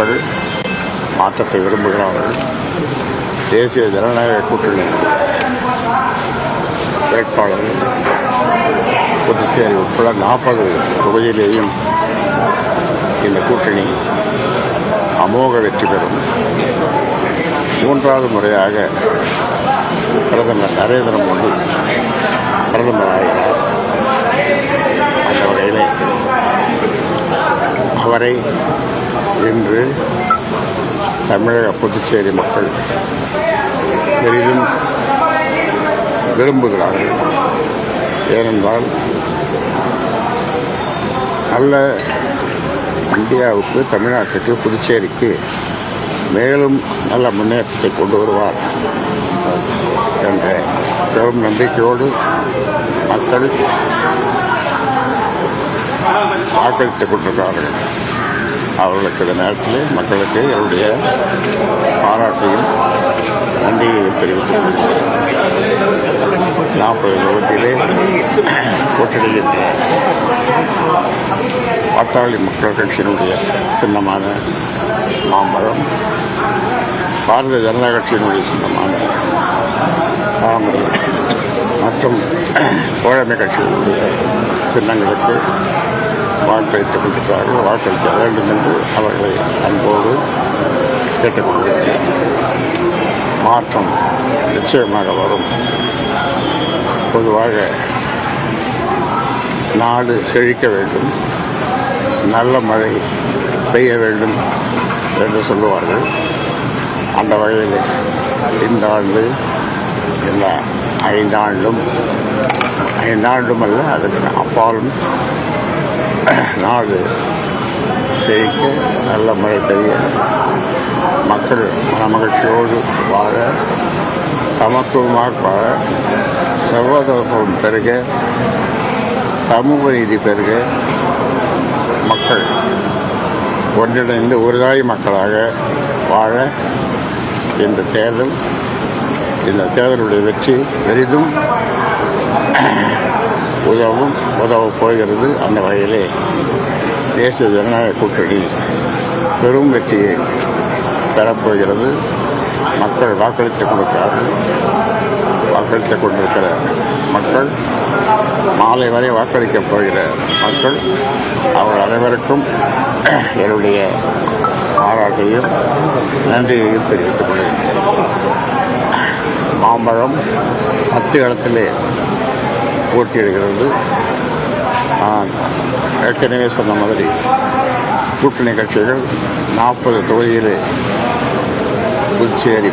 மக்கள் மாற்றத்தை விரும்புகிறார்கள். தேசிய ஜனநாயக கூட்டணி வேட்பாளர் புதுச்சேரி உட்பட நாற்பது தொகுதியிலேயும் இந்த கூட்டணி அமோக வெற்றி பெறும். மூன்றாவது முறையாக பிரதமர் நரேந்திர மோடி பிரதமராகிறார். அந்த வகையிலே அவரை இன்று தமிழக புதுச்சேரி மக்கள் பெரிதும் விரும்புகிறார்கள். ஏனென்றால் நல்ல இந்தியாவுக்கு தமிழ்நாட்டுக்கு புதுச்சேரிக்கு மேலும் நல்ல முன்னேற்றத்தை கொண்டு வருவார் என்ற பெரும் நம்பிக்கையோடு மக்கள் வாக்களித்துக் கொண்டிருக்கிறார்கள். அவர்களுக்கு இந்த நேரத்தில் மக்களுக்கு என்னுடைய பாராட்டையும் நன்றியையும் தெரிவித்துக் கொள்கிறேன். நாற்பது தொகுதியிலே போட்டியிடுகின்ற பாட்டாளி மக்கள் கட்சியினுடைய சின்னமான மாம்பழம் பாரதிய ஜனதா கட்சியினுடைய சின்னமான தாமரை மற்றும் தோழமை கட்சியினுடைய சின்னங்களுக்கு வாக்களித்துக் கொண்டிருக்கிறார்கள் வாக்களிக்க வேண்டும் என்று அவர்களை அன்போடு கேட்டுக்கொள்கிறேன் மாற்றம் நிச்சயமாக வரும் பொதுவாக நாடு செழிக்க வேண்டும். நல்ல மழை பெய்ய வேண்டும். என்று சொல்லுவார்கள் அந்த வகையில் இந்த ஆண்டு இந்த ஐந்தாண்டும் ஐந்தாண்டும் அல்ல அதுக்கு அப்பாலும் நாடு செழிக்க நல்ல மழை பெய்ய மக்கள் மனமகிழ்ச்சியோடு வாழ சமத்துவமாக வாழ சர்வதோஷம் பெருக சமூக நீதி பெருக மக்கள் ஒன்றிணைந்து ஒருதாய் மக்களாக வாழ இந்த தேர்தல் இந்த தேர்தலுடைய வெற்றி பெரிதும் உதவும் உதவப் போகிறது அந்த வகையிலே தேசிய ஜனநாயக கூட்டணி பெரும் வெற்றியை பெறப்போகிறது மக்கள் வாக்களித்துக் கொண்டிருக்கிறார்கள். வாக்களித்துக் கொண்டிருக்கிற மக்கள் மாலை வரை வாக்களிக்கப் போகிற மக்கள் அவர்கள் அனைவருக்கும் என்னுடைய பாராட்டையும் நன்றியையும் தெரிவித்துக் கொள்கிறேன். மாம்பழம் பத்து இடத்திலே பூர்த்தி அடைகிறது ஏற்கனவே சொன்ன மாதிரி கூட்டணி கட்சிகள் நாற்பது தொகுதியிலே புதுச்சேரி